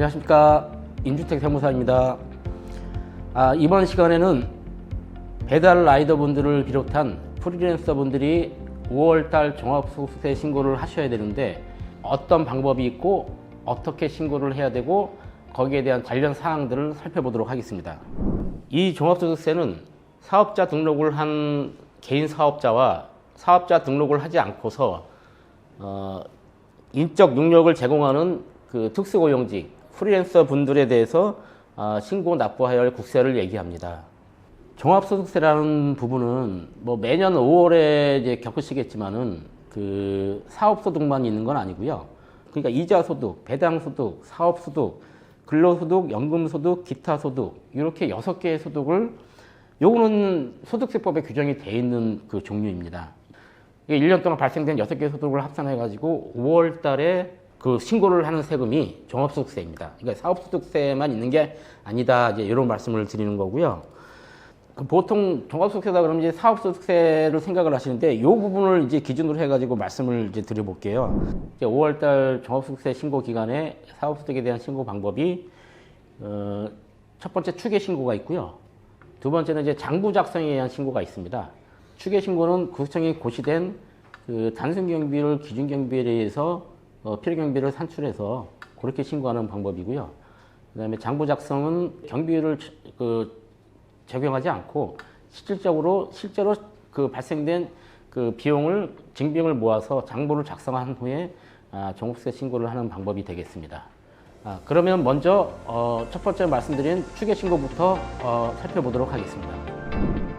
안녕하십니까 인주택 세무사입니다. 아, 이번 시간에는 배달 라이더 분들을 비롯한 프리랜서 분들이 5월달 종합소득세 신고를 하셔야 되는데 어떤 방법이 있고 어떻게 신고를 해야 되고 거기에 대한 관련 사항들을 살펴보도록 하겠습니다. 이 종합소득세는 사업자 등록을 한 개인 사업자와 사업자 등록을 하지 않고서 어, 인적 능력을 제공하는 그 특수고용직 프리랜서 분들에 대해서 아, 신고 납부하여야 할 국세를 얘기합니다. 종합소득세라는 부분은 뭐 매년 5월에 이제 겪으시겠지만은 그 사업소득만 있는 건 아니고요. 그러니까 이자소득, 배당소득, 사업소득, 근로소득, 연금소득, 기타소득 이렇게 여섯 개의 소득을 요거는 소득세법에 규정이 돼 있는 그 종류입니다. 이게 1년 동안 발생된 여섯 개의 소득을 합산해 가지고 5월 달에 그 신고를 하는 세금이 종합소득세입니다. 그러니까 사업소득세만 있는 게 아니다. 이제 이런 말씀을 드리는 거고요. 그 보통 종합소득세다 그러면 이제 사업소득세를 생각을 하시는데 이 부분을 이제 기준으로 해가지고 말씀을 이제 드려볼게요. 이제 5월달 종합소득세 신고 기간에 사업소득에 대한 신고 방법이 어, 첫 번째 추계 신고가 있고요. 두 번째는 이제 장부 작성에 의한 신고가 있습니다. 추계 신고는 구청이 고시된 그 단순 경비를 기준 경비에 의해서 어, 필요 경비를 산출해서 그렇게 신고하는 방법이고요. 그다음에 장부 작성은 ch- 그 적용하지 않고 실질적으로 실제로 그 발생된 그 비용을 증빙을 모아서 장부를 작성한 후에 아, 종합세 신고를 하는 방법이 되겠습니다. 아, 그러면 먼저 어, 첫 번째 말씀드린 추계 신고부터 어, 살펴보도록 하겠습니다.